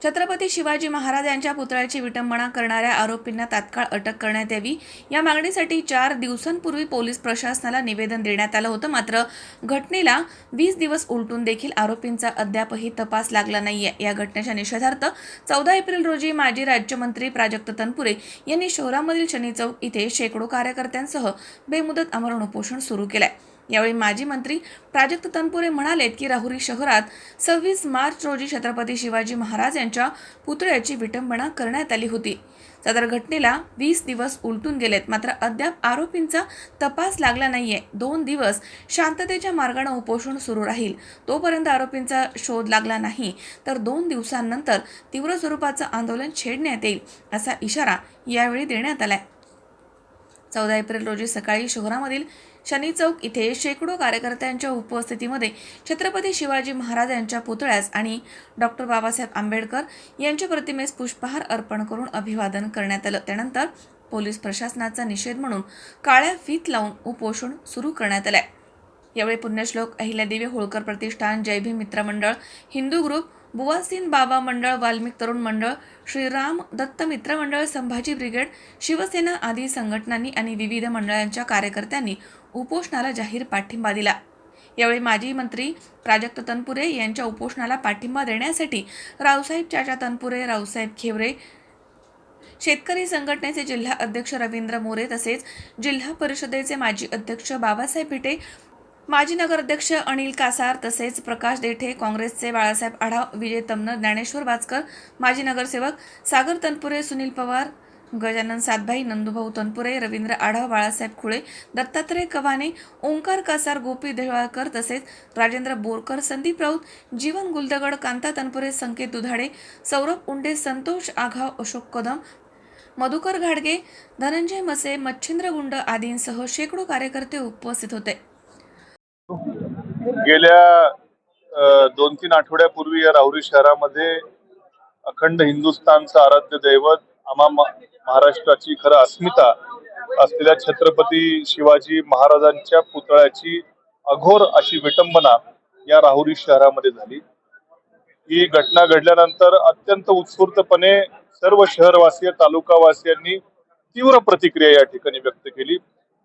छत्रपती शिवाजी महाराज यांच्या पुतळ्याची विटंबना करणाऱ्या आरोपींना तात्काळ अटक करण्यात यावी. या मागणीसाठी चार दिवसांपूर्वी पोलीस प्रशासनाला निवेदन देण्यात आलं होतं. मात्र घटनेला वीस दिवस उलटून देखील आरोपींचा अद्यापही तपास लागला नाहीये. या घटनेच्या निषेधार्थ चौदा एप्रिल रोजी माजी राज्यमंत्री प्राजक्त तनपुरे यांनी शहरामधील शनी चौक इथे शेकडो कार्यकर्त्यांसह बेमुदत आमरण उपोषण सुरू केलं आहे यावेळी माजी मंत्री प्राजक्त तनपुरे म्हणालेत की राहुरी शहरात सव्वीस मार्च रोजी छत्रपती शिवाजी महाराज यांच्या पुतळ्याची विटंबना करण्यात आली होती. सदर घटनेला वीस दिवस उलटून गेलेत. मात्र अद्याप आरोपींचा तपास लागला नाहीये. दोन दिवस शांततेच्या मार्गाने उपोषण सुरू राहील. तोपर्यंत आरोपींचा शोध लागला नाही. तर दोन दिवसांनंतर तीव्र स्वरूपाचं आंदोलन छेडण्यात येईल असा इशारा यावेळी देण्यात आलाय. चौदा एप्रिल रोजी सकाळी शहरामधील शनी चौक इथे शेकडो कार्यकर्त्यांच्या उपस्थितीमध्ये छत्रपती शिवाजी महाराज यांच्या पुतळ्यास आणि डॉक्टर बाबासाहेब आंबेडकर यांच्या प्रतिमेस पुष्पहार अर्पण करून अभिवादन करण्यात आलं. त्यानंतर पोलीस प्रशासनाचा निषेध म्हणून काळ्या फीत लावून उपोषण सुरू करण्यात आलं यावेळी पुण्यश्लोक अहिल्यादेवी होळकर प्रतिष्ठान जय भीम मित्रमंडळ हिंदू ग्रुप बुवासीन बाबा मंडळ वाल्मिक तरुण मंडळ श्रीराम दत्त मित्र मंडळ संभाजी ब्रिगेड शिवसेना आदी संघटनांनी आणि विविध मंडळांच्या कार्यकर्त्यांनी उपोषणाला जाहीर पाठिंबा दिला. यावेळी माजी मंत्री प्राजक्त तनपुरे यांच्या उपोषणाला पाठिंबा देण्यासाठी रावसाहेब चाचा तनपुरे रावसाहेब खेवरे शेतकरी संघटनेचे जिल्हा अध्यक्ष रवींद्र मोरे तसेच जिल्हा परिषदेचे माजी अध्यक्ष बाबासाहेब पिटे माजी नगराध्यक्ष अनिल कासार तसेच प्रकाश देठे काँग्रेसचे बाळासाहेब आढाव विजय तमनर ज्ञानेश्वर वाचकर माजी नगरसेवक सागर तनपुरे सुनील पवार गजानन सातभाई नंदुभाऊ तनपुरे रवींद्र आढाव बाळासाहेब खुळे दत्तात्रय कवाने ओंकार कासार गोपी देवाळकर तसेच राजेंद्र बोरकर संदीप राऊत जीवन गुलदगड कांता तनपुरे संकेत दुधाडे सौरभ उंडे संतोष आघाव अशोक कदम मधुकर घाडगे धनंजय मसे मच्छिंद्र गुंड आदींसह शेकडो कार्यकर्ते उपस्थित होते. गेल्या दोन तीन आठवड्यापूर्वी या राहुरी शहरामध्ये अखंड हिंदुस्थानचं आराध्य दैवत आम्हा महाराष्ट्राची खरं अस्मिता असलेल्या छत्रपती शिवाजी महाराजांच्या पुतळ्याची अघोर अशी विटंबना या राहुरी शहरामध्ये झाली. ही घटना घडल्यानंतर अत्यंत उत्स्फूर्तपणे सर्व शहरवासीय तालुकावासियांनी तीव्र प्रतिक्रिया या ठिकाणी व्यक्त केली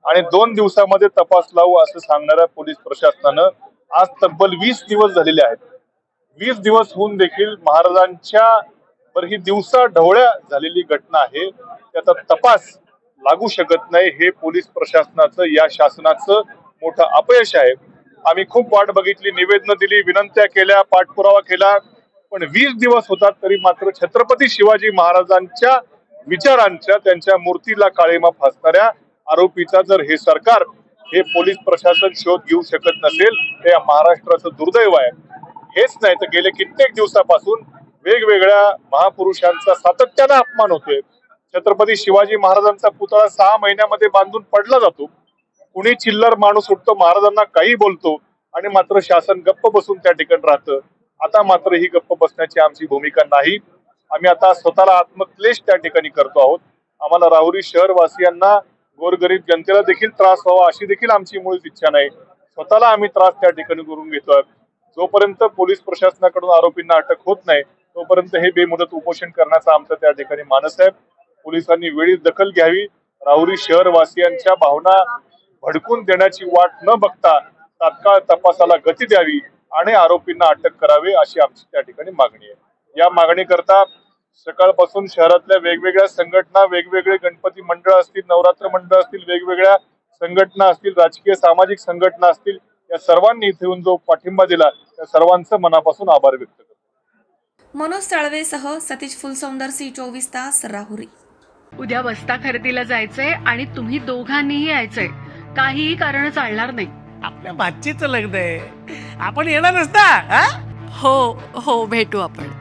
आणि दोन दिवसामध्ये तपास लावू असं सांगणाऱ्या पोलीस प्रशासनानं आज तब्बल वीस दिवस झालेले आहेत. वीस दिवस होऊन देखील महाराजांच्या पर ही दिवसा ढवळ्या झालेली घटना आहे. त्याचा तपास लागू शकत नाही. हे पोलीस प्रशासनाचं या शासनाचं मोठं अपयश आहे. आम्ही खूप वाट बघितली निवेदनं दिली विनंत्या केल्या पाठपुरावा केला. पण वीस दिवस होतात तरी मात्र छत्रपती शिवाजी महाराजांच्या विचारांच्या त्यांच्या मूर्तीला काळीमा फासणाऱ्या आरोपीचा जर हे सरकार हे पोलीस प्रशासन शोध घेऊ शकत नसेल हे महाराष्ट्राचं दुर्दैव आहे. हेच नाही तर गेले कित्येक दिवसापासून वेगवेगळ्या महापुरुषांचा सातत्यानं अपमान होतोय. छत्रपती शिवाजी महाराजांचा पुतळा सहा महिन्यामध्ये बांधून पडला जातो. कुणी चिल्लर माणूस उठतो महाराजांना काही बोलतो आणि मात्र शासन गप्प बसून त्या ठिकाणी राहतं. आता मात्र ही गप्प बसण्याची आमची भूमिका नाही. आम्ही आता स्वतःला आत्मक्लेश त्या ठिकाणी करतो आहोत. आम्हाला राहुरी शहरवासियांना गोरगरीब जनतेला देखील त्रास व्हावा अशी देखील आमची मुळीच इच्छा नाही. स्वतःला आम्ही त्रास त्या ठिकाणी करून घेतोय. जोपर्यंत पोलीस प्रशासनाकडून आरोपींना अटक होत नाही तोपर्यंत हे बेमुदत उपोषण करण्याचा आमचा त्या ठिकाणी मानस आहे. पोलिसांनी वेळीच दखल घ्यावी. राहुरी शहरवासियांच्या भावना भडकून देण्याची वाट न बघता तात्काळ तपासाला गती द्यावी आणि आरोपींना अटक करावी अशी आमची त्या ठिकाणी मागणी आहे. या मागणीकरता सकाळपासून शहरातल्या वेगवेगळ्या संघटना वेगवेगळे गणपती मंडळ असतील नवरात्र मंडळ असतील वेगवेगळ्या संघटना असतील राजकीय सामाजिक संघटना असतील या सर्वांनी इथे येऊन जो पाठिंबा दिला त्या सर्वांचं मनापासून आभार व्यक्त करतो. मनोज साळवेसह सतीश फुलसौंदर सी चोवीस तास राहुरी. उद्या बस्ता खरेदीला जायचंय आणि तुम्ही दोघांनीही यायचंय. काहीही कारण चालणार नाही. आपल्या भाचीचं लग्न आहे. आपण येणारच ना हा? हो हो भेटू आपण.